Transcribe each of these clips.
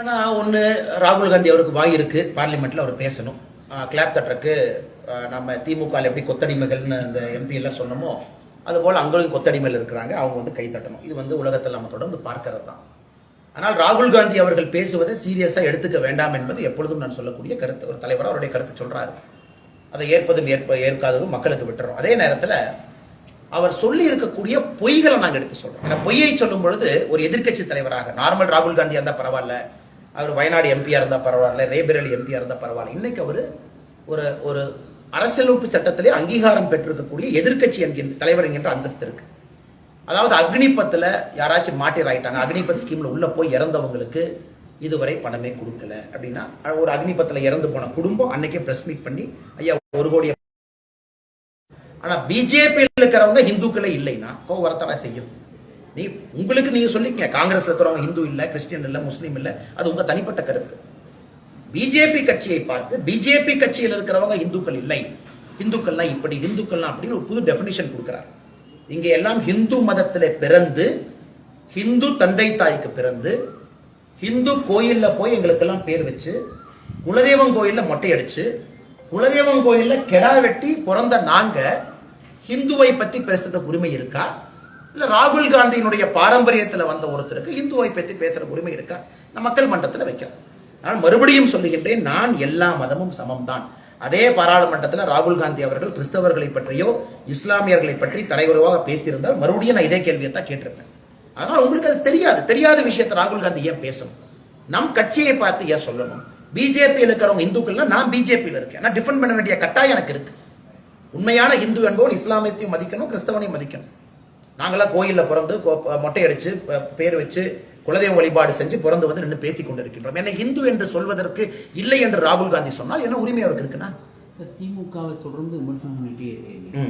ஆனால் ஒன்று ராகுல் காந்தி அவருக்கு வாய் இருக்கு. பார்லிமெண்ட்டில் அவர் பேசணும். கிளாப் தட்டுறக்கு நம்ம திமுக எப்படி கொத்தடிமைகள்னு அந்த எம்பி எல்லாம் சொன்னோமோ அதுபோல் அங்கேயும் கொத்தடிமைகள் இருக்கிறாங்க. அவங்க வந்து கை தட்டணும். இது வந்து உலகத்தில் நம்ம தொடர்ந்து பார்க்கறது தான். ஆனால் ராகுல் காந்தி அவர்கள் பேசுவதை சீரியஸாக எடுத்துக்க வேண்டாம் என்பது எப்பொழுதும் நான் சொல்லக்கூடிய கருத்து. ஒரு தலைவர் அவருடைய கருத்து சொல்கிறாரு அதை ஏற்பதும் ஏற்ப ஏற்காததும் மக்களுக்கு விட்டுறோம். அதே நேரத்தில் அவர் சொல்லி இருக்கக்கூடிய பொய்களை நாங்கள் எடுத்து சொல்றோம். ஏன்னா பொய்யை சொல்லும் பொழுது ஒரு எதிர்க்கட்சி தலைவராக நார்மல் ராகுல் காந்தியாக இருந்தால் பரவாயில்ல. அவர் வயநாடு எம்பியா இருந்தால் பரவாயில்ல ரேபரேலி எம்பியா இருந்தால் பரவாயில்ல. இன்னைக்கு அவர் ஒரு ஒரு அரசியலமைப்பு சட்டத்திலே அங்கீகாரம் பெற்றிருக்கக்கூடிய எதிர்க்கட்சி என்கின்ற தலைவர் என்கின்ற அந்தஸ்து இருக்கு. அதாவது அக்னிபத்தில் யாராச்சும் மாட்டிராயிட்டாங்க அக்னிபத் ஸ்கீம்ல உள்ள போய் இறந்தவங்களுக்கு இதுவரை பணமே கொடுக்கல அப்படின்னா ஒரு அக்னிபத்தில் இறந்து போன குடும்பம் அன்னைக்கே பிரஸ் மீட் பண்ணி ஐயா ஒரு கோடி ஆனா பிஜேபியில் இருக்கிறவங்க இந்துக்களே இல்லைன்னா கோவம் செய்யும். நீ உங்களுக்கு நீங்க சொல்லிக்கங்க காங்கிரஸ் இருக்கிறவங்க ஹிந்து இல்ல கிறிஸ்டியன் இல்ல முஸ்லீம் இல்ல அது உங்க தனிப்பட்ட கருத்து. பிஜேபி கட்சியை பார்த்து பிஜேபி கட்சியில் இருக்கிறவங்க இந்துக்கள் இல்லை. இந்துக்கள்லாம் இப்படி இந்துக்கள்லாம் அப்படின்னு ஒரு புது டெபினிஷன் கொடுக்கிறார். இங்க எல்லாம் ஹிந்து மதத்தில் பிறந்து ஹிந்து தந்தை தாய்க்கு பிறந்து ஹிந்து கோயில்ல போய் எங்களுக்கெல்லாம் பேர் வச்சு குலதெய்வம் கோயில்ல மொட்டை அடிச்சு குலதெய்வம் கோயில்ல கெடா வெட்டி பிறந்த நாங்க ஹிந்துவை பத்தி பேசுறதுக்கு உரிமை இருக்கா? இல்ல ராகுல் காந்தியினுடைய பாரம்பரியத்தில் வந்த ஒருத்தருக்கு இந்துவை பற்றி பேசுற உரிமை இருக்கா? நான் மக்கள் மன்றத்தில் வைக்கிறேன் நான் மறுபடியும் சொல்லுகின்றேன் நான் எல்லா மதமும் சமம்தான். அதே பாராளுமன்றத்தில் ராகுல் காந்தி அவர்கள் கிறிஸ்தவர்களை பற்றியோ இஸ்லாமியர்களை பற்றி தலைவருவாக பேசியிருந்தால் மறுபடியும் நான் இதே கேள்வியை தான் கேட்டிருப்பேன். அதனால் உங்களுக்கு அது தெரியாது. தெரியாத விஷயத்தை ராகுல் காந்தி ஏன் பேசணும்? நம் கட்சியை பார்த்து ஏன் சொல்லணும்? பிஜேபியில் இருக்கிறவங்க இந்துக்கள்னா நான் பிஜேபியில் இருக்கேன். நான் டிஃபெண்ட் பண்ண வேண்டிய கட்டாயம் எனக்கு இருக்கு. உண்மையான இந்து என்பவன் இஸ்லாமியத்தையும் மதிக்கணும் கிறிஸ்தவனையும் மதிக்கணும். நாங்களாம் கோயில்ல பிறந்து மொட்டை அடிச்சு ப- பேர் வச்சு குலதெய்வ வழிபாடு செஞ்சு பிறந்து வந்து நின்று பேசிக் கொண்டிருக்கின்றோம். என்ன இந்து என்று சொல்வதற்கு இல்லை என்று ராகுல் காந்தி சொன்னால் என்ன உரிமை அவருக்கு இருக்குன்னா? திமுகவை தொடர்ந்து விமர்சனம் பண்ணிட்டே.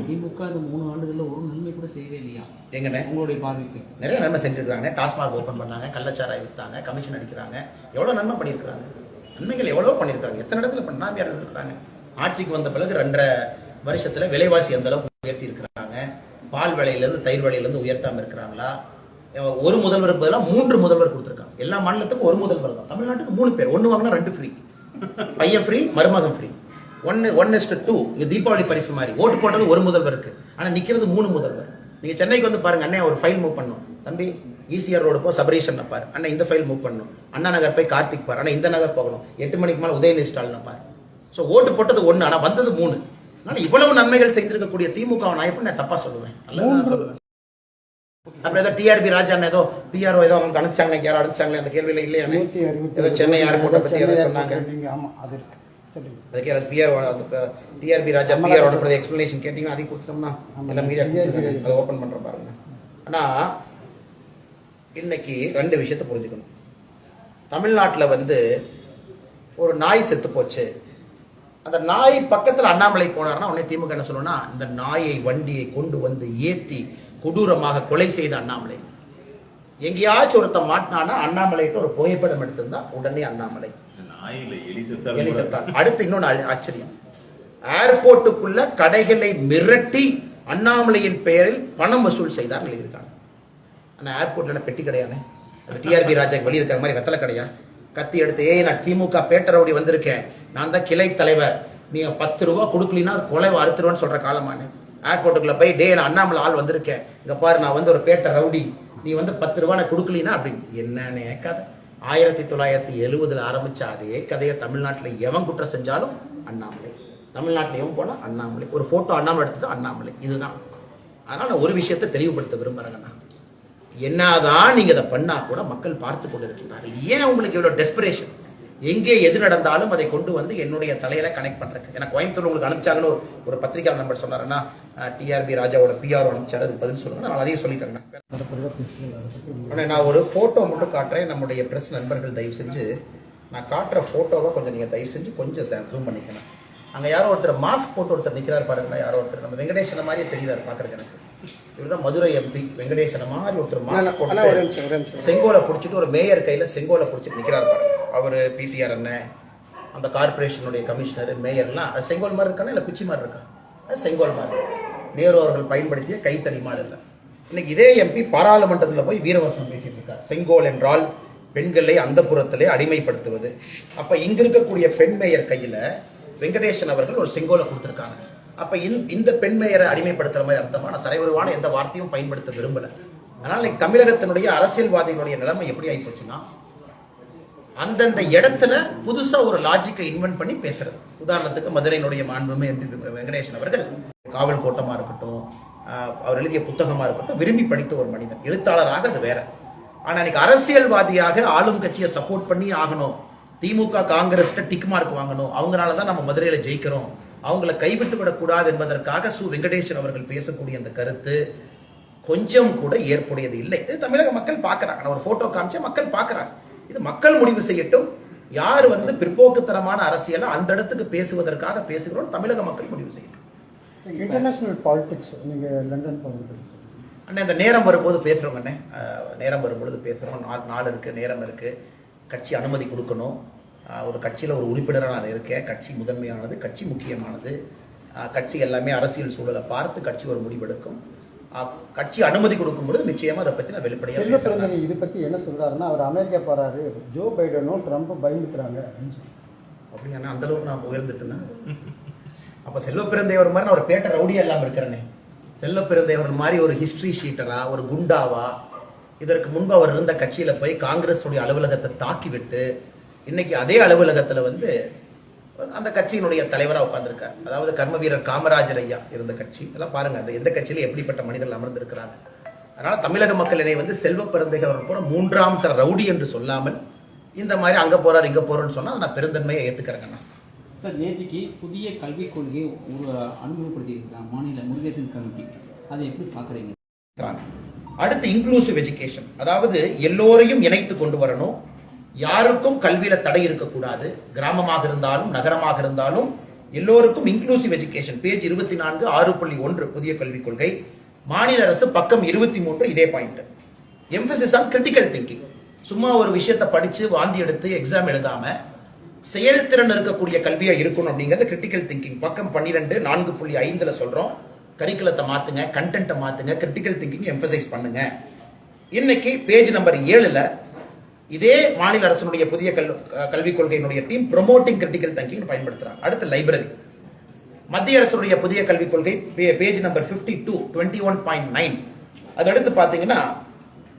திமுக இந்த மூணு ஆண்டுகள்ல ஒரு நன்மை கூட செய்யவே இல்லையா? எங்கண்ணே? உங்களுடைய பார்வைக்கு. நிறைய நன்மை செஞ்சிருக்காங்க டாஸ்மாக் ஓபன் பண்ணாங்க கள்ளச்சாராய் வித்தாங்க கமிஷன் அடிக்கிறாங்க. எவ்வளவு நன்மை பண்ணியிருக்காங்க நன்மைகள் எவ்வளவு பண்ணியிருக்காங்க எத்தனை இடத்துல பண்ணாம இருந்திருக்காங்க ஆட்சிக்கு வந்த பிறகு ரெண்டரை வருஷத்துல விலைவாசி அந்த அளவுக்கு உயர்த்தி இருக்கிறாங்க. பால் விலையிலேருந்து தயிர் விலையில உயர்த்தாமல் உயர்த்தாம இருக்கிறாங்களா? ஒரு முதல்வர் பதிலாக மூன்று முதல்வர் கொடுத்துருக்காங்க. எல்லா மாநிலத்துக்கும் ஒரு முதல்வர் தான். தமிழ்நாட்டுக்கு மூணு பேர். ஒன்று வாங்கினா ரெண்டு ஃப்ரீ பையன் ஃப்ரீ மருமகன் ஃப்ரீ ஒன்னு ஒன் இஸ்ட் டூ இது தீபாவளி பரிசு மாதிரி. ஓட்டு போட்டது ஒரு முதல்வருக்கு. ஆனால் நிற்கிறது மூணு முதல்வர். நீங்கள் சென்னைக்கு வந்து பாருங்க அண்ணே ஒரு ஃபைல் மூவ் பண்ணும். தம்பி ஈசிஆர் ரோடு போ சபரீஷன் பாரு. அண்ணா இந்த ஃபைல் மூவ் பண்ணும் அண்ணா நகர் போய் கார்த்திக் பாரு. அண்ணா இந்த நகர் போகணும். எட்டு மணிக்கு மேலே உதயநிதி ஸ்டாலின் பாரு. ஸோ ஓட்டு போட்டது ஒன்று ஆனால் வந்தது மூணு. அதனால இவ்வளவு நன்மைகள் செய்திருக்கக்கூடிய திமுக நான் எப்படி நான் தப்பா சொல்லுவேன்? அப்புறம் ஏதோ டிஆர்பி ராஜா ஏதோ பிஆர்ஓ ஏதோ அவங்க அனுப்பிச்சாங்க யாரோ அனுப்பிச்சாங்களே அந்த கேள்வியில இல்லையா? ஏதோ சென்னை ஏர்போர்ட்டை பத்தி ஏதோ சொன்னாங்க. அதுக்கு அது பிஆர் டிஆர்பி ராஜா பிஆர் அனுப்புறது எக்ஸ்பிளனேஷன் கேட்டீங்கன்னா அதையும் கொடுத்துட்டோம்னா எல்லாம் மீடியா அதை ஓப்பன் பண்றோம் பாருங்க. ஆனா இன்னைக்கு ரெண்டு விஷயத்தை புரிஞ்சுக்கணும். தமிழ்நாட்டுல வந்து ஒரு நாய் செத்து போச்சு. அந்த நாய் பக்கத்துல அண்ணாமலை போனார்னா உடனே திமுக என்ன சொல்லணும்னா இந்த நாயை வண்டியை கொண்டு வந்து ஏத்தி கொடூரமாக கொலை செய்த அண்ணாமலை. எங்கேயாச்சும் ஒருத்தன் மாட்டினானா அண்ணாமலைட்டு ஒரு புகைப்படம் எடுத்திருந்தா உடனே அண்ணாமலை. அடுத்து இன்னொன்னு ஆ- ஆச்சரியம். ஏர்போர்ட்டுக்குள்ள கடைகளை மிரட்டி அண்ணாமலையின் பெயரில் பணம் வசூல் செய்தார் எழுதியிருக்காங்க. ஆனா ஏர்போர்ட்ல பெட்டி கடையானே? டிஆர்பி ராஜாக்கு வெளியே இருக்கிற மாதிரி வெத்தலை கடையா? கத்தி எடுத்து ஏய் நான் திமுக பேட்டரவுடி வந்திருக்கேன். நான் தான் கிளை தலைவர். நீங்கள் பத்து ரூபா கொடுக்கலினா அது கொலை அறுத்துருவேன்னு சொல்கிற காலமானு. ஏர்போர்ட்டுக்குள்ளே போய் டே நான் அண்ணாமலை ஆள் வந்திருக்கேன். இங்கே பாரு நான் வந்து ஒரு பேட்டை ரவுடி. நீ வந்து பத்து ரூபா நான் கொடுக்கலினா அப்படின்னு. என்னன்னு கதை. ஆயிரத்தி தொள்ளாயிரத்தி எழுபதில் ஆரம்பித்த அதே கதையை தமிழ்நாட்டில் எவன் குற்றம் செஞ்சாலும் அண்ணாமலை. தமிழ்நாட்டில் எவன் போனால் அண்ணாமலை. ஒரு ஃபோட்டோ அண்ணாமலை எடுத்துட்டு அண்ணாமலை. இதுதான். அதனால் நான் ஒரு விஷயத்தை தெளிவுபடுத்த விரும்புகிறேங்கண்ணா என்னதான் நீங்கள் இதை பண்ணால் கூட மக்கள் பார்த்து கொண்டு இருக்கின்றார்கள் ஏன் உங்களுக்கு இவ்வளோ டெஸ்பிரேஷன் எங்கே எது நடந்தாலும் அதை கொண்டு வந்து என்னுடைய தலையில கனெக்ட் பண்றேன் எனக்கு கோயம்புத்தூர் உங்களுக்கு அனுப்பிச்சாங்கன்னு ஒரு ஒரு பத்திரிகை நம்பர் சொன்னாருன்னா டிஆர்பி ராஜாவோட பிஆர் அனுப்பிச்சாரு. அது பதில் சொல்லுங்க. நான் அதையும் சொல்லிட்டேன் நான் ஒரு போட்டோ மட்டும் காட்டுறேன். நம்முடைய பிரஸ் நண்பர்கள் தயவு செஞ்சு நான் காட்டுற போட்டோவை கொஞ்சம் நீங்க தயவு செஞ்சு கொஞ்சம் ஜூம் பண்ணிக்கணும் அங்க யாரோ ஒருத்தர் மாஸ்க் போட்டு ஒருத்தர் நிக்கிறார் பாருங்க யாரோ ஒருத்தர். நம்ம வெங்கடேசன மாதிரியே தெரியுறாரு பாக்குறதுக்கு எனக்கு. இவர்தான் மதுரை எம்பி வெங்கடேசன மாதிரி ஒருத்தர் மாஸ்க் போட்டு செங்கோலை பிடிச்சிட்டு ஒரு மேயர் கையில செங்கோலை பிடிச்சிட்டு நிக்கிறார் பாருங்க. அவரு பிடிஆர் அண்ணன் அந்த கார்பரேஷனுடைய கமிஷனர் மேயர்லாம் அது செங்கோல் மாதிரி இருக்கானா இல்ல குச்சி மாதிரி இருக்கா? அது செங்கோல் மாதிரி. நேரு அவர்கள் பயன்படுத்திய கைத்தறி மாதிரி இல்லை இன்னைக்கு இதே எம்பி பாராளுமன்றத்தில் போய் வீரவசம் பேசிட்டு இருக்கார். செங்கோல் என்றால் பெண்களை அந்த புறத்திலே அடிமைப்படுத்துவது. அப்ப இங்க இருக்கக்கூடிய பெண் மேயர் கையில வெங்கடேசன் அவர்கள் ஒரு செங்கோலை கொடுத்துருக்காங்க. அப்ப இந்த- இந்த அடிமைப்படுத்துற மாதிரி அர்த்தமா நான் தலைவருவான எந்த வார்த்தையும் பயன்படுத்த விரும்பல. அதனால இன்னைக்கு தமிழகத்தினுடைய அரசியல்வாதிகளுடைய நிலைமை எப்படி ஆயிப்போச்சுன்னா அந்தந்த இடத்துல புதுசா ஒரு லாஜிக்கை இன்வென்ட் பண்ணி பேசுறது. உதாரணத்துக்கு மதுரையினுடைய மாண்புமே என்று வெங்கடேசன் அவர்கள் காவல் கோட்டமா இருக்கட்டும் அவர் எழுதிய புத்தகமா இருக்கட்டும் விரும்பி படித்த ஒரு மனிதன். எழுத்தாளராக அது வேற. ஆனா இன்னைக்கு அரசியல்வாதியாக ஆளும் கட்சியை சப்போர்ட் பண்ணி ஆகணும். திமுக காங்கிரஸ் டிக் மார்க் வாங்கணும். அவங்களால தான் நம்ம மதுரையில ஜெயிக்கிறோம். அவங்கள கைவிட்டு விடக்கூடாது என்பதற்காக சு. வெங்கடேசன் அவர்கள் பேசக்கூடிய அந்த கருத்து கொஞ்சம் கூட ஏற்புடையது இல்லை. இது தமிழக மக்கள் பார்க்கறாங்க. நான் ஒரு போட்டோ காமிச்சா மக்கள் பார்க்கறாங்க. இது மக்கள் முடிவு செய்யட்டும். யார் வந்து பிற்போக்குத்தனமான அரசியலை அந்த இடத்துக்கு பேசுவதற்காக பேசுகிறோம். தமிழக மக்கள் முடிவு செய்யட்டும். இன்டர்நேஷனல் பாலிடிக்ஸ் நீங்கள் லண்டன் போகிறது அண்ணே இந்த நேரம் வரும்போது பேசுறோங்க அண்ணே. நேரம் வரும்பொழுது பேசுறோம். நாள் நாள் இருக்கு நேரம் இருக்கு. கட்சி அனுமதி கொடுக்கணும். ஒரு கட்சியில ஒரு உறுப்பினராக நான் இருக்கேன் கட்சி முதன்மையானது கட்சி முக்கியமானது. கட்சி எல்லாமே அரசியல் சூழலை பார்த்து கட்சி ஒரு முடிவெடுக்கும். கட்சி அனுமதி கொடுக்கும் பொழுது நிச்சயமா அதை பத்தி நான் வெளிப்படையாக இது பத்தி என்ன சொல்றாருன்னா அவர் அமெரிக்கா போறாரு ஜோ பைடனும் ட்ரம்ப்பும் பயந்துக்கிறாங்க அப்படின்னு அந்த அளவுக்கு நான் உயர்ந்துட்டேன்னா? அப்ப செல்வ பிறந்தேவர் மாதிரி நான் ஒரு பேட்ட ரவுடியா இல்லாம இருக்கிறேனே. செல்வ பிறந்தேவர் மாதிரி ஒரு ஹிஸ்டரி ஷீட்டரா ஒரு குண்டாவா இதற்கு முன்பு அவர் இருந்த கட்சியில போய் காங்கிரஸ் உடைய அலுவலகத்தை தாக்கி விட்டு இன்னைக்கு அதே அலுவலகத்துல வந்து அந்த கட்சியினுடைய தலைவரா உட்கார்ந்திருக்கார். அதாவது கர்ம வீரர் காமராஜர் ஐயா இருந்த கட்சி. இதெல்லாம் பாருங்க அந்த எந்த கட்சியில எப்படிப்பட்ட மனிதர்கள் அமர்ந்திருக்கிறாங்க. அதனால தமிழக மக்கள் என்னை வந்து செல்வ பிறந்தேவர் போற மூன்றாம் தர ரவுடி என்று சொல்லாமல் இந்த மாதிரி அங்க போறாரு இங்க போறோம்னு சொன்னா நான் பெருந்தன்மையை ஏத்துக்கிறேங்க நான். சார் நேற்றுக்கு புதிய கல்விக் கொள்கையை ஒரு அறிமுகப்படுத்தியிருக்காங்க மாநில முருகேசன் கமிட்டி அதை எப்படி இருக்கிறாங்க. அடுத்து இன்க்ளூசிவ் எஜுகேஷன் அதாவது எல்லோரையும் இணைத்து கொண்டு வரணும். யாருக்கும் கல்வியில தடை இருக்கக்கூடாது. கிராமமாக இருந்தாலும் நகரமாக இருந்தாலும் எல்லோருக்கும் இன்க்ளூசிவ் எஜுகேஷன் பேஜ் இருபத்தி நான்கு ஆறு புள்ளி ஒன்று புதிய கல்விக் கொள்கை. மாநில அரசு பக்கம் இருபத்தி மூன்று இதே point emphasis on critical thinking சும்மா ஒரு விஷயத்தை படிச்சு வாந்தி எடுத்து எக்ஸாம் எழுதாம செயல்திறன் இருக்கக்கூடிய கல்வியா இருக்கணும் அப்படிங்கிறது கிரிட்டிக்கல் திங்கிங் பக்கம் பன்னிரெண்டு நான்கு புள்ளி ஐந்துல சொல்றோம். கரிக்குலத்தை மாத்துங்க கண்டென்ட்டை மாத்துங்க கிரிட்டிக்கல் திங்கிங் எம்பசைஸ் பண்ணுங்க. இன்னைக்கு பேஜ் நம்பர் ஏழுல இதே மாநில அரசனுடைய புதிய கல் கல்விக் கொள்கையினுடைய டீம் ப்ரொமோட்டிங் கிரிட்டிக்கல் திங்கிங் பயன்படுத்துறாங்க. அடுத்து லைப்ரரி மத்திய அரசுடைய புதிய கல்விக் கொள்கை page number 52 to twenty one point nine அதடுத்து பார்த்தீங்கன்னா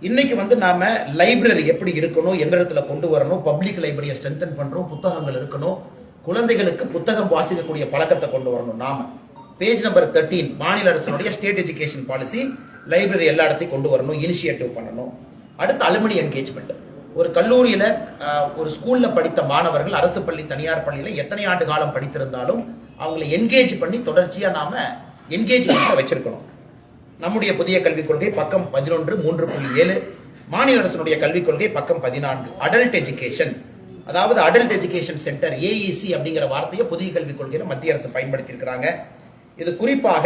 இன்னைக்கு வந்து நாம லைப்ரரி எப்படி இருக்கணும் எந்த இடத்துல கொண்டு வரணும் பப்ளிக் லைப்ரரியை ஸ்ட்ரென்தன் பண்றோம் புத்தகங்கள் இருக்கணும் குழந்தைகளுக்கு புத்தகம் வாசிக்கக்கூடிய பழக்கத்தை கொண்டு வரணும் நாம. பேஜ் நம்பர் 13 மாநில அரசனுடைய ஸ்டேட் எஜுகேஷன் பாலிசி லைப்ரரி எல்லா இடத்தையும் கொண்டு வரணும் இனிஷியேட்டிவ் பண்ணணும். அடுத்து அலுமினி என்கேஜ்மெண்ட் ஒரு கல்லூரியில ஒரு ஸ்கூல்ல படித்த மாணவர்கள் அரசு பள்ளி தனியார் பள்ளியில எத்தனை ஆண்டு காலம் படித்திருந்தாலும் அவங்களை என்கேஜ் பண்ணி தொடர்ச்சியா நாம என்கேஜ்மெண்ட்ல வச்சிருக்கணும். நம்முடைய புதிய கல்விக் கொள்கை பக்கம் பதினொன்று மூன்று புள்ளி ஏழு மாநில அரசனுடைய கல்விக் கொள்கை பக்கம் பதினான்கு அடல்ட் எஜுகேஷன் அதாவது அடல்ட் எஜுகேஷன் சென்டர் ஏஇசி அப்படிங்கிற வார்த்தையை புதிய கல்விக் கொள்கையில மத்திய அரசு பயன்படுத்தியிருக்கிறாங்க. இது குறிப்பாக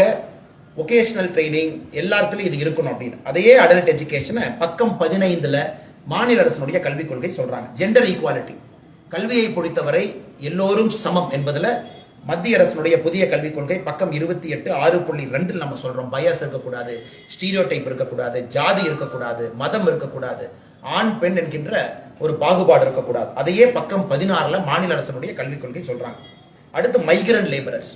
ஒகேஷனல் ட்ரைனிங் எல்லாத்துலயும் இது இருக்கணும் அப்படின்னு. அதையே அடல்ட் எஜுகேஷனை பக்கம் பதினைந்துல மாநில அரசினுடைய கல்விக் கொள்கை சொல்றாங்க. ஜெண்டர் ஈக்குவாலிட்டி கல்வியை பொறுத்தவரை எல்லோரும் சமம் என்பதில் மத்திய அரசினுடைய புதிய கல்விக் கொள்கை பக்கம் இருபத்தி எட்டு ஆறு புள்ளி ரெண்டில் நம்ம சொல்றோம். பயஸ் இருக்கக்கூடாது ஸ்டீரியோ டைப் இருக்கக்கூடாது ஜாதி இருக்கக்கூடாது மதம் இருக்கக்கூடாது ஆண் பெண் என்கின்ற ஒரு பாகுபாடு இருக்கக்கூடாது. அதையே பக்கம் பதினாறுல மாநில அரசனுடைய கல்விக் கொள்கை சொல்றாங்க. அடுத்து மைக்ரண்ட் லேபரர்ஸ்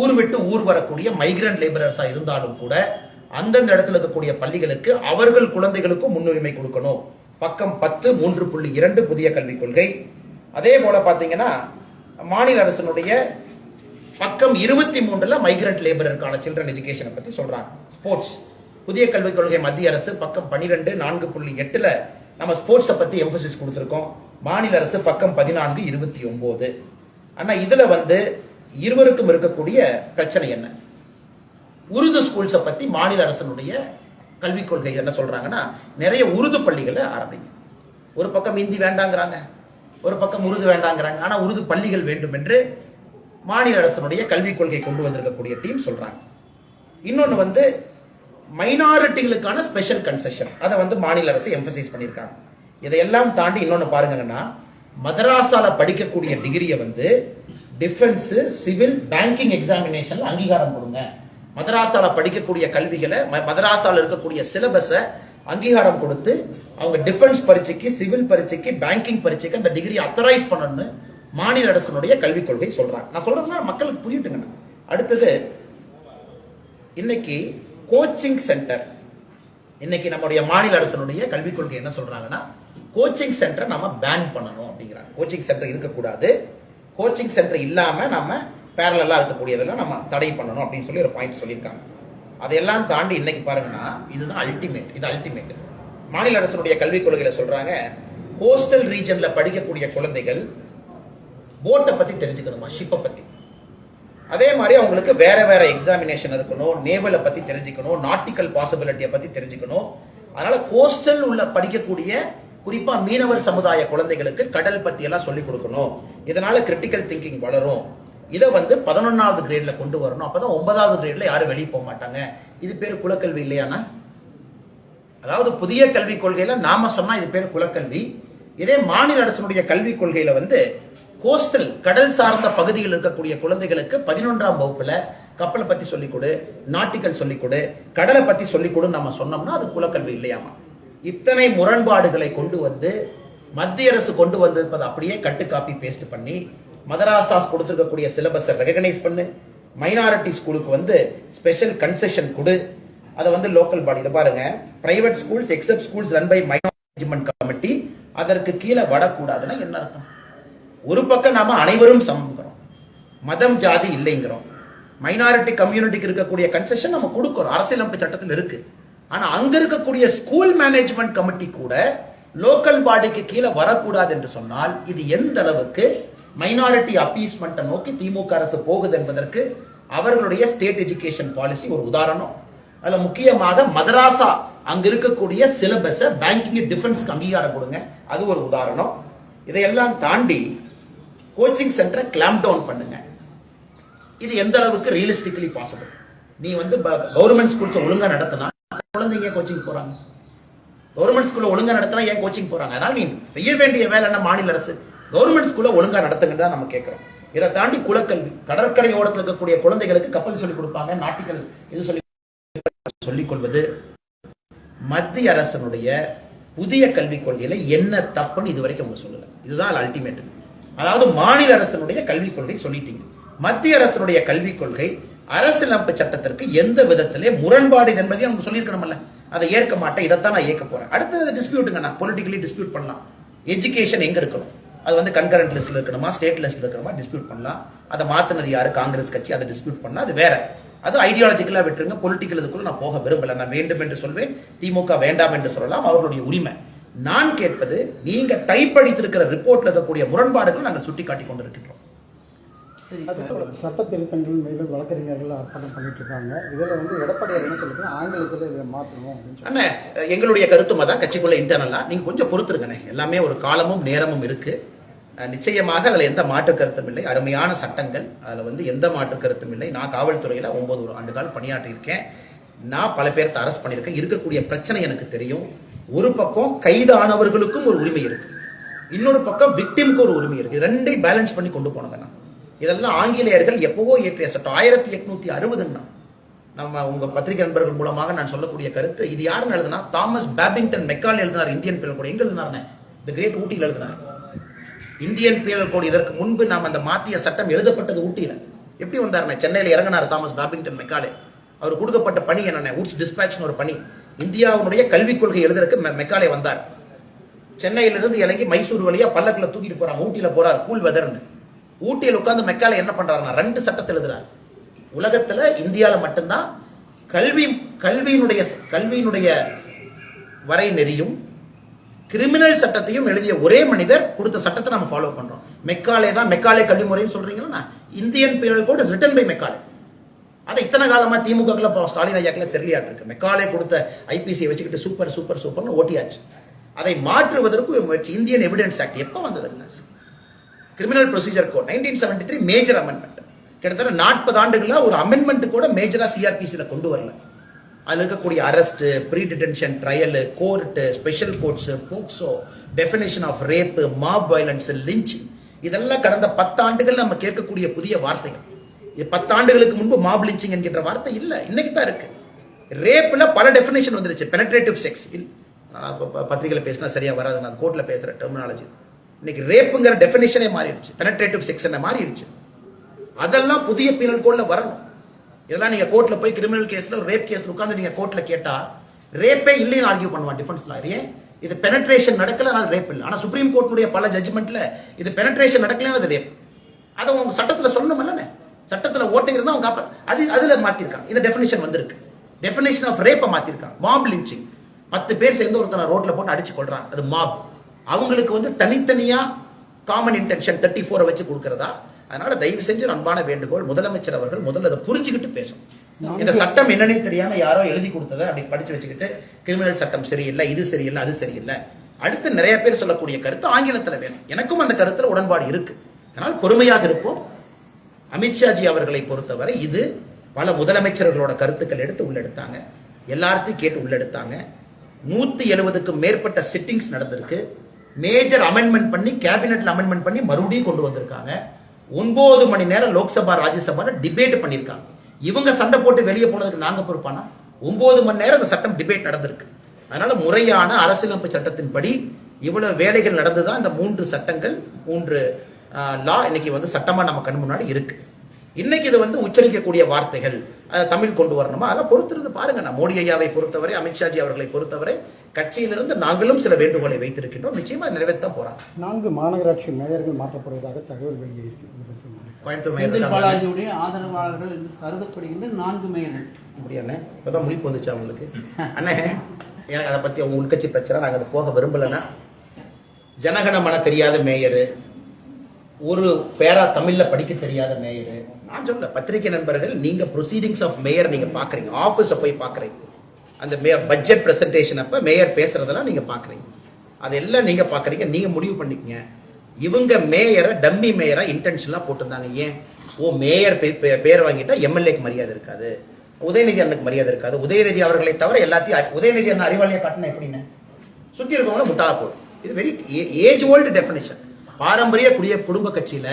ஊர் விட்டு ஊர் வரக்கூடிய மைக்ரண்ட் லேபரர்ஸா இருந்தாலும் கூட அந்தந்த இடத்துல இருக்கக்கூடிய பள்ளிகளுக்கு அவர்கள் குழந்தைகளுக்கும் முன்னுரிமை கொடுக்கணும். பக்கம் பத்து மூன்று புள்ளி இரண்டு புதிய கல்விக் கொள்கை. அதே போல பார்த்தீங்கன்னா மாநில அரசினுடைய பக்கம் இருபத்தி மூன்றுல மைக்ரண்ட் லேபரருக்கான சில்ட்ரன் எஜுகேஷனை பத்தி சொல்றாங்க. ஸ்போர்ட்ஸ் புதிய கல்விக் கொள்கை மத்திய அரசு பக்கம் பன்னிரெண்டு நான்கு புள்ளி எட்டுல நம்ம ஸ்போர்ட்ஸை பத்தி எம்பசிஸ் கொடுத்துருக்கோம். மாநில அரசு பக்கம் பதினான்கு இருபத்தி ஒன்பது. ஆனா இதுல வந்து இருவருக்கும் இருக்கக்கூடிய பிரச்சனை என்ன? உருது ஸ்கூல்ஸை பத்தி மாநில அரசனுடைய கல்விக் கொள்கை என்ன சொல்றாங்கன்னா நிறைய உருது பள்ளிகளை ஆரம்பிங்க. ஒரு பக்கம் இந்தி வேண்டாங்கிறாங்க ஒரு பக்கம் உருது வேண்டாங்கிறாங்க. ஆனா உருது பள்ளிகள் வேண்டும் என்று மாநில அரசனுடைய கல்விக் கொள்கை கொண்டு வந்திருக்கக்கூடிய டீம் சொல்றாங்க. இன்னொன்று வந்து மைனாரிட்டிகளுக்கான ஸ்பெஷல் கன்செஷன் அதை வந்து மாநில அரசு எம்பசைஸ் பண்ணியிருக்காங்க. இதையெல்லாம் தாண்டி இன்னொன்று பாருங்கன்னா மதராசால படிக்கக்கூடிய டிகிரியை வந்து டிஃபென்ஸ் சிவில் பேங்கிங் எக்ஸாமினேஷன்ல அங்கீகாரம் கொடுங்க. மதராசால படிக்கக்கூடிய கல்விகளை ம- மதராசால இருக்கக்கூடிய சிலபஸை அங்கீகாரம் கொடுத்து அவங்க டிஃபென்ஸ் பரீட்சைக்கு சிவில் பரீட்சைக்கு பேங்கிங் பரீட்சைக்கு அந்த டிகிரி அத்தரைஸ் பண்ணணும்னு மாநில அரசனுடைய கல்விக் கொள்கை சொல்றாங்க. நான் சொல்றதுனால மக்களுக்கு புரியட்டுங்க அடுத்தது இன்னைக்கு கோச்சிங் சென்டர் இன்னைக்கு நம்முடைய மாநில அரசனுடைய கல்விக் கொள்கை என்ன சொல்றாங்கன்னா கோச்சிங் சென்டர் நம்ம பேன் பண்ணணும் அப்படிங்கிறாங்க. கோச்சிங் சென்டர் இருக்கக்கூடாது. கோச்சிங் சென்டர் இல்லாம நம்ம பேரலெல்லாம் இருக்கக்கூடியதெல்லாம் நம்ம தடை பண்ணணும் அப்படின்னு சொல்லி ஒரு பாயிண்ட் சொல்லியிருக்காங்க. அதையெல்லாம் தாண்டி இன்னைக்கு பாருங்கன்னா இதுதான் அல்டிமேட் இது அல்டிமேட் மாநில அரசனுடைய கல்விக் கொள்கையில சொல்றாங்க கோஸ்டல் ரீஜன்ல படிக்கக்கூடிய குழந்தைகள் போட்டை பத்தி தெரிஞ்சுக்கணுமா? ஷிப்பை பத்தி. அதே மாதிரி அவங்களுக்கு வேற வேற எக்ஸாமினேஷன் இருக்கணும் நேவலை பத்தி தெரிஞ்சுக்கணும் நாட்டிக்கல் பாசிபிலிட்டியை பத்தி தெரிஞ்சுக்கணும். அதனால கோஸ்டல் உள்ள படிக்கக்கூடிய குறிப்பா மீனவர் சமுதாய குழந்தைகளுக்கு கடல் பத்தி எல்லாம் சொல்லிக் கொடுக்கணும். இதனால கிரிட்டிக்கல் திங்கிங் வளரும். இதை வந்து பதினொன்னாவது கிரேட்ல கொண்டு வரணும். அப்பதான் ஒன்பதாவது கிரேட்ல யாரும் வெளியே போக மாட்டாங்க. இது பேர் குலக்கல்வி இல்லையானா அதாவது புதிய கல்விக் கொள்கையில நாம சொன்னா இது பேர் குலக்கல்வி. இதே மாநில அரசினுடைய கல்விக் கொள்கையில வந்து கோஸ்டல் கடல் சார்ந்த பகுதியில் இருக்கக்கூடிய குழந்தைகளுக்கு பதினொன்றாம் வகுப்புல கப்பலை பத்தி சொல்லிக் கொடு நாட்டிக்கல் சொல்லிக் கொடு கடலை பத்தி சொல்லிக் கொடு நம்ம சொன்னோம்னா அது குலக்கல்வி இல்லையாமா? இத்தனை முரண்பாடுகளை கொண்டு வந்து மத்திய அரசு கொண்டு வந்திருப்பதை அப்படியே கட்டு காப்பி பேஸ்ட் பண்ணி மதராசாஸ் கொடுத்துருக்கக்கூடிய சிலபஸை ரெகனைஸ் பண்ணு. மைனாரிட்டி ஸ்கூலுக்கு வந்து ஸ்பெஷல் கன்செஷன் கொடு. அதை வந்து லோக்கல் பாடியில் பாருங்க. Private schools except schools run by management committee அதற்கு கீழே வரக்கூடாதுன்னா என்ன அர்த்தம்? ஒரு பக்கம் நாம அனைவரும் சமங்கிறோம் மதம் ஜாதி இல்லைங்கிறோம். மைனாரிட்டி கம்யூனிட்டிக்கு இருக்கக்கூடிய கன்செஷன் நம்ம கொடுக்கிறோம். அரசியலமைப்பு சட்டத்தில் இருக்கு. ஆனா அங்க இருக்கக்கூடிய ஸ்கூல் மேனேஜ்மெண்ட் கமிட்டி கூட லோக்கல் பாடிக்கு கீழே வரக்கூடாது என்று சொன்னால் இது எந்த அளவுக்கு மைனாரிட்டி அப்பீஸ்மெண்ட்டை நோக்கி திமுக அரசு போகுது என்பதற்கு அவர்களுடைய ஸ்டேட் எஜுகேஷன் பாலிசி ஒரு உதாரணம். அதுல முக்கியமாக மதராசா அங்க இருக்கக்கூடிய சிலபஸை பேங்கிங் டிஃபென்ஸ்க்கு அங்கீகாரம் கொடுங்க. அது ஒரு உதாரணம். இதையெல்லாம் தாண்டி கோச்சிங் சென்டரை கிளாம்ப் டவுன் பண்ணுங்க. இது எந்த அளவுக்கு ரியலிஸ்டிக்கலி பாசிபிள் நீ வந்து கவர்மெண்ட் ஸ்கூல்ஸ் ஒழுங்கா நடத்தினா குழந்தைங்க கோச்சிங் போறாங்க? கவர்மெண்ட் ஸ்கூல்ல ஒழுங்கா நடத்தினா ஏன் கோச்சிங் போறாங்க? அதனால நீ செய்ய வேண்டிய வேலை என்ன? மாநில அரசு. கவர்மெண்ட் ஸ்கூல்ல ஒழுங்கா நடத்துங்கன்னு தான் நம்ம கேட்குறோம். இதை தாண்டி குலக்கல்வி கடற்கரை ஓரத்தில் இருக்கக்கூடிய குழந்தைகளுக்கு கப்பல் சொல்லிக் கொடுப்பாங்க நாட்டிகள் இது சொல்லி சொல்லிக் கொள்வது. மத்திய அரசனுடைய புதிய கல்விக் கொள்கையில என்ன தப்புன்னு இது வரைக்கும் அவங்க சொல்லல. இதுதான் அல்டிமேட் அதாவது மாநில அரசனுடைய கல்விக் கொள்கை சொல்லிட்டீங்க. மத்திய அரசனுடைய கல்விக் கொள்கை அரசியலமைப்பு சட்டத்திற்கு எந்த விதத்திலே முரண்பாடு என்பதையும் அவங்க சொல்லியிருக்கணும்ல. அதை ஏற்க மாட்டேன் இதைத்தான் நான் ஏற்க போறேன். அடுத்தது டிஸ்பியூட்டுங்க நான் பொலிட்டிக்கலி டிஸ்பியூட் பண்ணலாம். எஜுகேஷன் எங்க இருக்கணும்? அது வந்து கன்கரண்ட் லிஸ்ட்ல இருக்கணுமா ஸ்டேட் லிஸ்ட்ல இருக்கணுமா டிஸ்பியூட் பண்ணலாம். அதை மாத்தினது யாரு? காங்கிரஸ் கட்சி அதை டிஸ்பியூட் பண்ணலாம் அது வேற. அது ஐடியாலஜிக்கலா விட்டுருங்க பொலிட்டிக்கல் இதுக்குள்ள நான் போக விரும்பல. நான் வேண்டும் என்று சொல்வேன் திமுக வேண்டாம் என்று சொல்லலாம் அவர்களுடைய உரிமை. நான் கேட்பது நீங்க டைப் அடித்திருக்கிற ரிப்போர்ட்ல இருக்கக்கூடிய முரண்பாடுகள் நாங்கள் சுட்டி காட்டி அது போல சட்ட திருத்தங்கள் மீது வழக்கறிஞர்கள் அர்ப்பணம் பண்ணிட்டு இருக்காங்க. இதில் வந்து எடப்பாடியார் என்ன சொல்லிருக்காங்க ஆங்கிலத்தில் இதை மாற்றணும் அண்ணே எங்களுடைய கருத்தும் அதான் கட்சிக்குள்ள இன்டர்னலா நீங்க கொஞ்சம் பொறுத்துருங்கண்ணே. எல்லாமே ஒரு காலமும் நேரமும் இருக்கு. நிச்சயமாக அதில் எந்த மாற்று கருத்தும் இல்லை. அருமையான சட்டங்கள். அதில் வந்து எந்த மாற்று கருத்தும் இல்லை. நான் காவல்துறையில் ஒன்பது ஒரு ஆண்டுகால் பணியாற்றியிருக்கேன். நான் பல பேர்த்த அரெஸ்ட் பண்ணியிருக்கேன். இருக்கக்கூடிய பிரச்சனை எனக்கு தெரியும். ஒரு பக்கம் கைதானவர்களுக்கும் ஒரு உரிமை இருக்கு. இன்னொரு பக்கம் விக்டிம்க்கு ஒரு உரிமை இருக்கு. ரெண்டையும் பேலன்ஸ் பண்ணி கொண்டு போனவங்க நான். இதெல்லாம் ஆங்கிலேயர்கள் எப்பவோ இயற்றிய சட்டம். ஆயிரத்தி எட்நூத்தி அறுபதுன்னா நம்ம உங்க பத்திரிகை நண்பர்கள் மூலமாக நான் சொல்லக்கூடிய கருத்து. இது யாருன்னு எழுதுனா தாமஸ் பேபிங்டன் மெக்கால் எழுதினார் இந்தியன் பிள்ளை கூட. எங்க எழுதினார் தி கிரேட் ஊட்டியில் எழுதினார். இந்தியன் பீனல் கோடு இதற்கு முன்பு நாம் அந்த மாத்திய சட்டம் எழுதப்பட்டது ஊட்டியில. எப்படி வந்தாருண்ணே சென்னையில் இறங்கினார் தாமஸ் பாபிங்டன் மெக்காலே அவர் கொடுக்கப்பட்ட பணி என்னென்ன? ஊட்ஸ் டிஸ்பேட்ச்னு ஒரு பணி. இந்தியாவுடைய கல்விக் கொள்கை எழுதுறதுக்கு மெக்காலே வந்தார். சென்னையிலிருந்து இறங்கி மைசூர் வழியா பல்லக்கில் தூக்கிட்டு போறாங்க ஊட்டியில போறாரு. கூல் வெதர்னு ஊட்டியில் உட்காந்து மெக்காலே என்ன பண்றாருன்னா ரெண்டு சட்டத்தை எழுதுறாரு. உலகத்துல இந்தியால மட்டும்தான் கல்வி கல்வியினுடைய கல்வியினுடைய வரை நெறியும் கிரிமினல் சட்டத்தையும் எழுதிய ஒரே மனிதர் கொடுத்த சட்டத்தை நம்ம ஃபாலோ பண்றோம். மெக்காலே தான் மெக்காலே கல்வி முறைன்னு சொல்றீங்கன்னா Indian penal code is written by Macaulay. அதை இத்தனை காலமா திமுக ஸ்டாலின் ஐயாக்கில் தெரியலையாட்டு இருக்கு மெக்காலே கொடுத்த ஐபிசியை வச்சுக்கிட்டு சூப்பர் சூப்பர் சூப்பர்னு ஓட்டியாச்சு. அதை மாற்றுவதற்கு முயற்சி. இந்தியன் எவிடன்ஸ் ஆக்ட் எப்போ வந்ததுங்க criminal procedure code nineteen seventy three major amendment கிட்டத்தட்ட நாற்பது ஆண்டுகளாக ஒரு அமெண்ட்மெண்ட் கூட மேஜராக சிஆர்பிசியில் கொண்டு வரல. அதில் இருக்கக்கூடிய arrest pre detention trial court special courts POCSO definition of rape mob violence lynch இதெல்லாம் கடந்த பத்தாண்டுகள் நம்ம கேட்கக்கூடிய புதிய வார்த்தைகள். இது பத்தாண்டுகளுக்கு முன்பு மாப் லிஞ்சிங் என்கின்ற வார்த்தை இல்லை. இன்னைக்கு தான் இருக்கு. ரேப்பில் பல டெஃபினேஷன் வந்துருச்சு. பெனட்ரேட்டிவ் செக்ஸ் பத்திரிகையில் பேசினா சரியாக வராது. நான் கோர்ட்டில் பேசுகிற டெர்மினாலஜி இன்னைக்கு ரேப்புங்கிற டெஃபினேஷனே மாறிடுச்சு. பெனட்ரேட்டிவ் செக்ஸ் என்ன மாறிடுச்சு. அதெல்லாம் புதிய பீனல் கோடில் வரணும். இதெல்லாம் நீங்க கோர்ட்ல போய் கிரிமினல் கேஸ்ல ஒரு ரேப் கேஸ்ல உட்காந்து நீங்க கோர்ட்ல கேட்டா ரேப்பே இல்லைன்னு ஆர்கியூ பண்ணுவான் டிஃபென்ஸ் லாரியே இது பெனட்ரேஷன் நடக்கல அதனால ரேப் இல்லை. ஆனா சுப்ரீம் கோர்ட்டுடைய பல ஜட்ஜ்மெண்ட்ல இது பெனட்ரேஷன் நடக்கலன்னு அது ரேப் அதை உங்க சட்டத்துல சொல்லணும் இல்லைன்னு சட்டத்துல ஓட்டை இருந்தா அவங்க அப்ப அது அதுல மாத்திருக்காங்க. இந்த டெஃபினேஷன் வந்திருக்கு. டெஃபினேஷன் ஆஃப் ரேப்பை மாத்திருக்காங்க. மாப் லிஞ்சிங் பத்து பேர் சேர்ந்து ஒருத்தனை ரோட்ல போட்டு அடிச்சு கொள்றாங்க அது மாப் அவங்களுக்கு வந்து தனித்தனியா காமன் இன்டென்ஷன் தேர்ட்டி ஃபோரை வச்சு கொடுக்குறதா? அதனால தயவு செஞ்சு அன்பான வேண்டுகோள் முதலமைச்சர் அவர்கள் முதல்ல அதை புரிஞ்சுக்கிட்டு பேசணும். இந்த சட்டம் என்னன்னே தெரியாம யாரோ எழுதி கொடுத்ததை அப்படி படிச்சு வச்சுக்கிட்டு கிரிமினல் சட்டம் சரியில்லை இது சரியில்லை அது சரியில்லை. அடுத்து நிறைய பேர் சொல்லக்கூடிய கருத்து ஆங்கிலத்துல வேணும். எனக்கும் அந்த கருத்துல உடன்பாடு இருக்கு. அதனால் பொறுமையாக இருப்போம். அமித்ஷாஜி அவர்களை பொறுத்தவரை இது பல முதலமைச்சர்களோட கருத்துக்கள் எடுத்து உள்ளெடுத்தாங்க. எல்லார்த்தையும் கேட்டு உள்ளெடுத்தாங்க. நூத்தி எழுபதுக்கும் மேற்பட்ட சிட்டிங்ஸ் நடந்திருக்கு. மேஜர் அமெண்ட்மெண்ட் பண்ணி கேபினெட்ல அமெண்ட்மெண்ட் பண்ணி மறுபடியும் கொண்டு வந்திருக்காங்க. ஒன்பது மணி நேரம் லோக்சபா ராஜ்யசபா டிபேட் பண்ணியிருக்காங்க. இவங்க சண்டை போட்டு வெளியே போனதுக்கு நாங்க பொறுப்பானா? ஒன்பது மணி நேரம் அந்த சட்டம் டிபேட் நடந்திருக்கு. அதனால முறையான அரசியலமைப்பு சட்டத்தின்படி இவ்வளவு வேலைகள் நடந்துதான் இந்த மூன்று சட்டங்கள் மூன்று லா இன்னைக்கு வந்து சட்டமா நம்ம கண் முன்னாடி இருக்கு. இன்னைக்கு இது வந்து உச்சரிக்கக்கூடிய வார்த்தைகள் அதை தமிழ் கொண்டு வரணுமா? அதெல்லாம் பொறுத்திருந்து பாருங்க. நான் மோடி ஐயாவை பொறுத்தவரை அமித்ஷாஜி அவர்களை பொறுத்தவரை கட்சியிலிருந்து நாங்களும் சில வேண்டுகோளை வைத்திருக்கின்றோம். நிச்சயமா நிறைவேற்ற போறாங்க நான்கு மாநகராட்சி மேயர்கள் மாற்றப்படுவதாக தகவல் வெளியிருக்கு. கோயம்புத்தூர் மேயர் பாலாஜியுடைய ஆதரவாளர்கள் என்று கருதப்படுகின்ற நான்கு மேயர்கள். அப்படி அண்ணே? இப்பதான் முழிப்பு வந்துச்சு அவங்களுக்கு அண்ணே எனக்கு அதை பத்தி அவங்க உள்கட்சி பிரச்சனை நாங்க அதை போக விரும்பலன்னா ஜனகணமன தெரியாத மேயரு ஒரு பேரா தமிழ்ல படிக்க தெரியாத மேயரு நான் சொல்ல பத்திரிகை நண்பர்கள் நீங்க ப்ரொசீடிங்ஸ் ஆஃப் மேயர் நீங்க பாக்குறீங்க. ஆபீஸ போய் பாக்குறீங்க. அந்த மே பட்ஜெட் பிரசன்டேஷன் அப்ப மேயர் பேசுறதெல்லாம் நீங்க பாக்குறீங்க. அதெல்லாம் நீங்க பாக்குறீங்க நீங்க முடிவு பண்ணிக்கங்க. இவங்க மேயரை டம்மி மேயரா இன்டென்ஷனலா போட்டிருந்தாங்க. ஏன்? ஓ மேயர் பே- பேர் வாங்கிட்டா எம்எல்ஏக்கு மரியாதை இருக்காது. உதயநிதி அண்ணனுக்கு மரியாதை இருக்காது. உதயநிதி அவர்களை தவிர எல்லாத்தையும் உதயநிதி அண்ணன் அறிவாளியா காட்டினா எப்படின்னு? சுத்தி இருக்கவங்கள முட்டாளா போடும் இது வெரி ஏஜ் ஓல்டு டெஃபினேஷன் பாரம்பரிய குடிய குடும்ப கட்சியில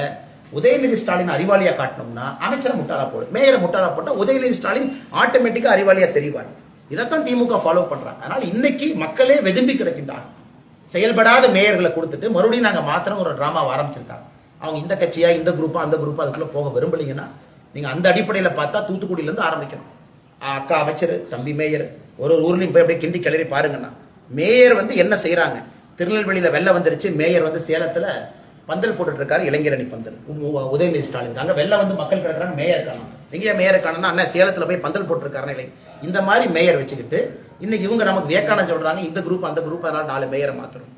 உதயநிதி ஸ்டாலின் அறிவாளியா காட்டணும்னா அமைச்சரை முட்டாளா போடு மேயரை முட்டாளா போட்டா உதயநிதி ஸ்டாலின் ஆட்டோமேட்டிக்கா அறிவாளியா தெரிவார். இதைத்தான் திமுக ஃபாலோ பண்றாங்க. அதனால இன்னைக்கு மக்களே வெதும்பி கிடக்கின்றாங்க. செயல்படாத மேயர்களை கொடுத்துட்டு மறுபடியும் நாங்க மாத்திரம் ஒரு டிராமாவை ஆரம்பிச்சிருக்காங்க. அவங்க இந்த கட்சியா இந்த குரூப்பா அந்த குரூப்பா அதுக்குள்ள போக விரும்பலீங்கன்னா நீங்க அந்த அடிப்படையில பார்த்தா தூத்துக்குடியில இருந்து ஆரம்பிக்கணும். அக்கா அமைச்சர் தம்பி மேயர் ஒரு ஒரு ஊர்லையும் போய் அப்படியே கிண்டி கிளறி பாருங்கண்ணா மேயர் வந்து என்ன செய்யறாங்க திருநெல்வேலியில வெள்ளம் வந்துருச்சு மேயர் வந்து சேலத்துல பந்தல் போட்டுட்டு இருக்காரு இளைஞரணி பந்தல். உ- உதயநிதி ஸ்டாலின். அங்கே வெள்ளம் வந்து மக்கள் கிடக்கிறாங்க மேயர் காணும் எங்கேயா மேயர் காணும்னா அண்ணா சேலத்தில் போய் பந்தல் போட்டுருக்காருன்னு இளைஞர். இந்த மாதிரி மேயர் வச்சுக்கிட்டு இன்னைக்கு இவங்க நமக்கு வேக்கானம் சொல்றாங்க இந்த குரூப் அந்த குரூப் அதனால நாலு மேயரை மாற்றணும்